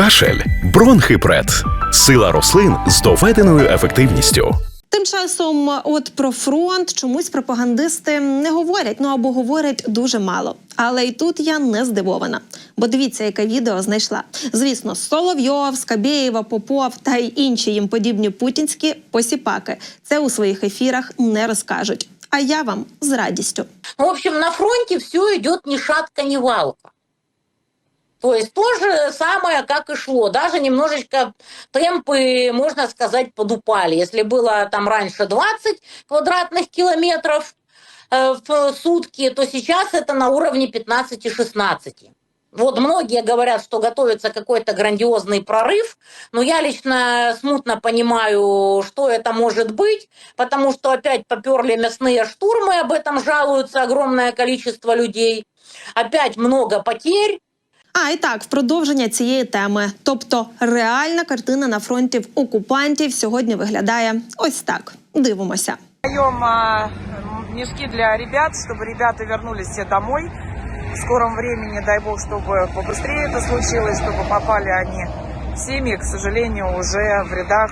Кашель, бронхипред, сила рослин з доведеною ефективністю. Тим часом, от про фронт чомусь пропагандисти не говорять, ну або говорять дуже мало. Але і тут я не здивована. Бо дивіться, яке відео знайшла. Звісно, Соловйов, Скабєєва, Попов та й інші їм подібні путінські посіпаки це у своїх ефірах не розкажуть. А я вам з радістю. В общем, на фронте все идет ни шатка, ни валка. То есть то же самое, как и шло. Даже немножечко темпы, можно сказать, подупали. Если было там раньше 20 квадратных километров э, в сутки, то сейчас это на уровне 15-16. Вот многие говорят, что готовится какой-то грандиозный прорыв, но я лично смутно понимаю, что это может быть, потому что опять поперли мясные штурмы, об этом жалуются огромное количество людей. Опять много потерь, А і так, в продовження цієї теми, тобто реальна картина на фронті в окупантів сьогодні виглядає ось так. Дивимося. Даем а, м, мешки для ребят, чтобы ребята вернулись все домой. В скором времени, дай бог, чтобы побыстрее это случилось, чтобы попали они в семьи, к сожалению, уже в рядах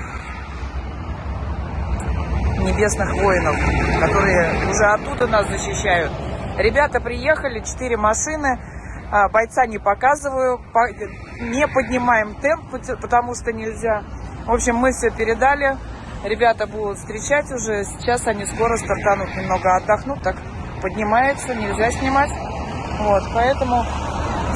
небесных воинов, которые уже оттуда нас защищают. Ребята приехали, четыре машины, а, бойца не показываю, по- не поднимаем темп, пот- потому что нельзя. В общем, мы все передали, ребята будут встречать уже, сейчас они скоро стартанут, немного отдохнут, так поднимается, нельзя снимать. Вот, поэтому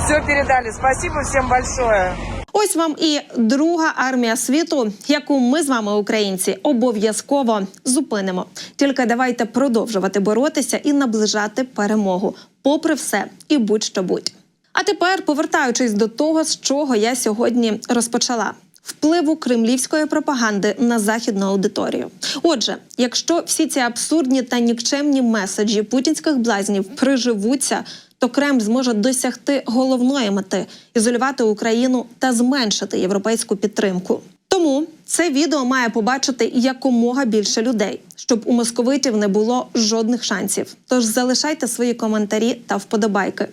все передали. Спасибо всем большое. Ось вам і друга армія світу, яку ми з вами, українці, обов'язково зупинимо. Тільки давайте продовжувати боротися і наближати перемогу, попри все і будь-що будь. А тепер, повертаючись до того, з чого я сьогодні розпочала. Впливу кремлівської пропаганди на західну аудиторію. Отже, якщо всі ці абсурдні та нікчемні меседжі путінських блазнів приживуться, то Кремль зможе досягти головної мети ізолювати Україну та зменшити європейську підтримку. Тому це відео має побачити якомога більше людей, щоб у московитів не було жодних шансів. Тож залишайте свої коментарі та вподобайки.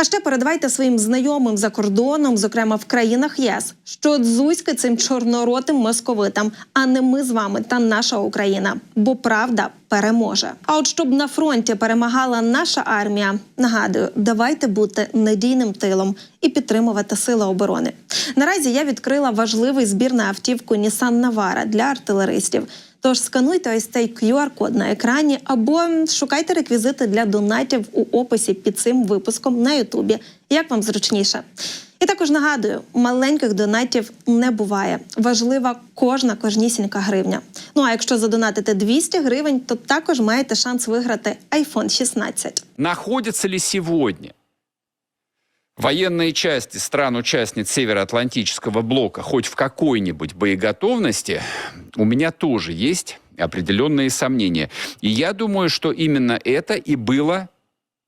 А ще передавайте своїм знайомим за кордоном, зокрема в країнах ЄС, що дзузьки цим чорноротим московитам, а не ми з вами та наша Україна. Бо правда переможе. А от щоб на фронті перемагала наша армія, нагадую, давайте бути надійним тилом і підтримувати сили оборони. Наразі я відкрила важливий збір на автівку Nissan Navara для артилеристів. Тож скануйте ось цей QR-код на екрані або шукайте реквізити для донатів у описі під цим випуском на Ютубі, як вам зручніше. І також нагадую, маленьких донатів не буває. Важлива кожна кожнісінька гривня. Ну а якщо задонатите 200 гривень, то також маєте шанс виграти iPhone 16. находятся ли сегодня военные части стран-участниц Североатлантического блока хоть в какой-нибудь боеготовности, у меня тоже есть определенные сомнения. И я думаю, что именно это и было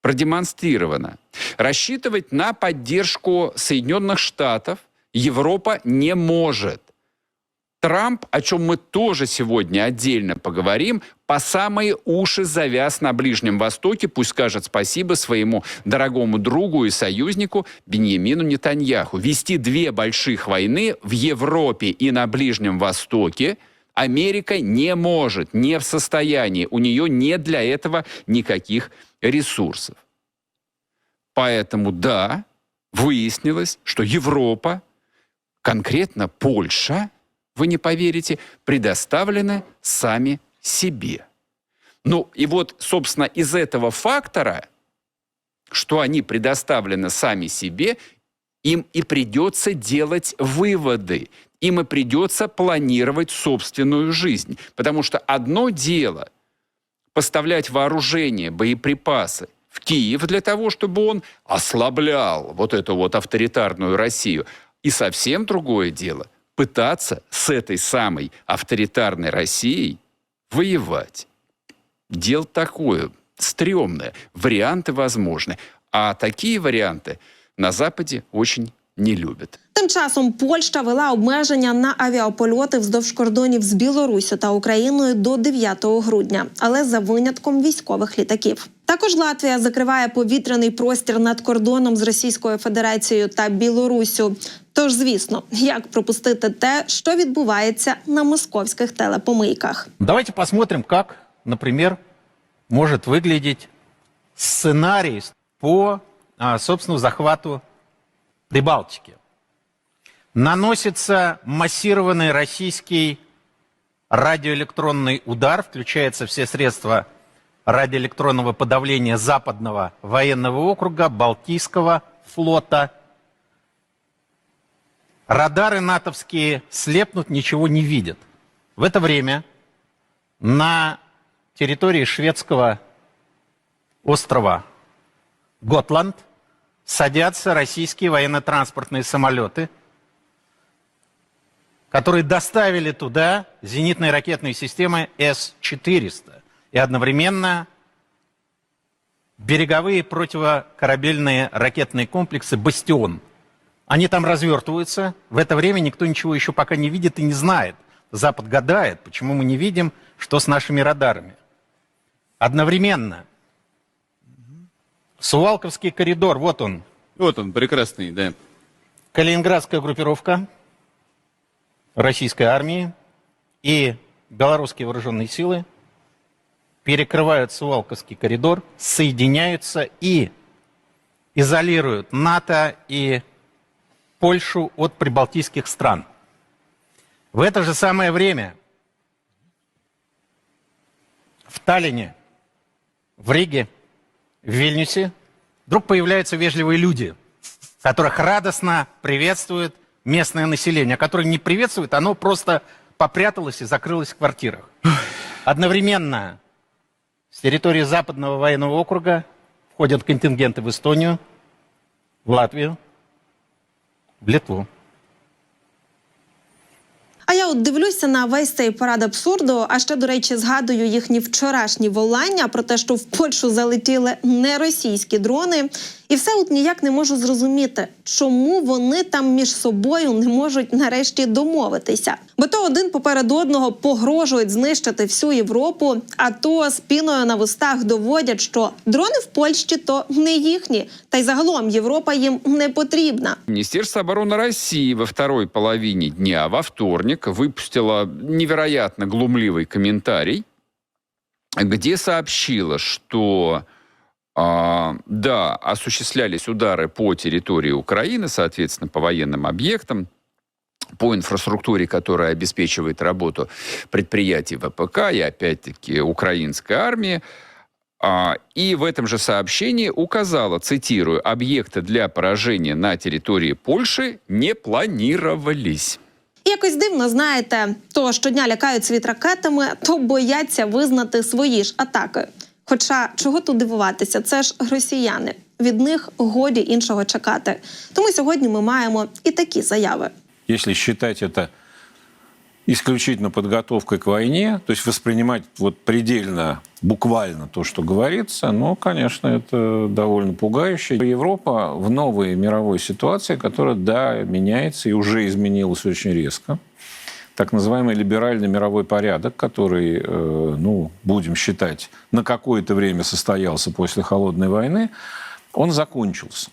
продемонстрировано. Рассчитывать на поддержку Соединенных Штатов Европа не может. Трамп, о чем мы тоже сегодня отдельно поговорим, по самые уши завяз на Ближнем Востоке, пусть скажет спасибо своему дорогому другу и союзнику Беньямину Нетаньяху. Вести две больших войны в Европе и на Ближнем Востоке Америка не может, не в состоянии. У нее нет для этого никаких ресурсов. Поэтому да, выяснилось, что Европа, конкретно Польша, вы не поверите, предоставлены сами себе. Ну и вот, собственно, из этого фактора, что они предоставлены сами себе, им и придется делать выводы, им и придется планировать собственную жизнь. Потому что одно дело поставлять вооружение, боеприпасы в Киев для того, чтобы он ослаблял вот эту вот авторитарную Россию. И совсем другое дело пытаться с этой самой авторитарной Россией воевать. Дело такое, стрёмное. Варианты возможны. А такие варианты на Западе очень не любят. Тим часом Польща вела обмеження на авіапольоти вздовж кордонів з Білоруссю та Україною до 9 грудня, але за винятком військових літаків. Також Латвія закриває повітряний простір над кордоном з Російською Федерацією та Білоруссю. Тож, звісно, як пропустити те, що відбувається на московських телепомийках. Давайте посмотрим, как, например, может выглядеть сценарий по, а, собственно, захвату Прибалтики. Наносится массированный российский радиоэлектронный удар, включаются все средства радиоэлектронного подавления Западного военного округа, Балтийского флота. Радары натовские слепнут, ничего не видят. В это время на территории шведского острова Готланд садятся российские военно-транспортные самолеты, которые доставили туда зенитные ракетные системы С-400 и одновременно береговые противокорабельные ракетные комплексы «Бастион». Они там развертываются. В это время никто ничего еще пока не видит и не знает. Запад гадает, почему мы не видим, что с нашими радарами. Одновременно Сувалковский коридор, вот он, Вот он, прекрасный, да. Калининградская группировка российской армии и белорусские вооруженные силы перекрывают Сувалковский коридор, соединяются и изолируют НАТО и Польшу от прибалтийских стран. В это же самое время в Таллине, в Риге, в Вильнюсе вдруг появляются вежливые люди, которых радостно приветствует местное население, которое не приветствует, оно просто попряталось и закрылось в квартирах. Одновременно с территории Западного военного округа входят контингенты в Эстонию, в Латвию, в Литву. А я от дивлюся на весь цей парад абсурду. А ще, до речі, згадую їхні вчорашні волання про те, що в Польщу залетіли не російські дрони. І все от ніяк не можу зрозуміти, чому вони там між собою не можуть нарешті домовитися. Бо то один поперед одного погрожують знищити всю Європу, а то з піною на вустах доводять, що дрони в Польщі то не їхні, та й загалом Європа їм не потрібна. Министерство обороны России во второй половине дня, во вторник, выпустило невероятно глумливый комментарий, где сообщило, что а, да, осуществлялись удары по территории Украины, соответственно, по военным объектам, по инфраструктуре, которая обеспечивает работу предприятий ВПК и, опять-таки, украинской армии. А, И в этом же сообщении указала, цитирую, объекты для поражения на территории Польши не планировались. І Якось дивно, знаєте, то щодня лякають світ ракетами, то бояться визнати свої ж атаки. Хоча чого тут дивуватися, це ж росіяни. Від них годі іншого чекати. Тому сьогодні ми маємо і такі заяви. если считать это исключительно подготовкой к войне, то есть вот предельно, буквально то, что говорится, ну, конечно, это довольно пугающе. Европа в новой мировой ситуации, которая, да, меняется и уже изменилась очень резко Так называемый либеральный мировой порядок, который, э, ну, будем считать, на какое-то время состоялся после Холодной войны, он закончился.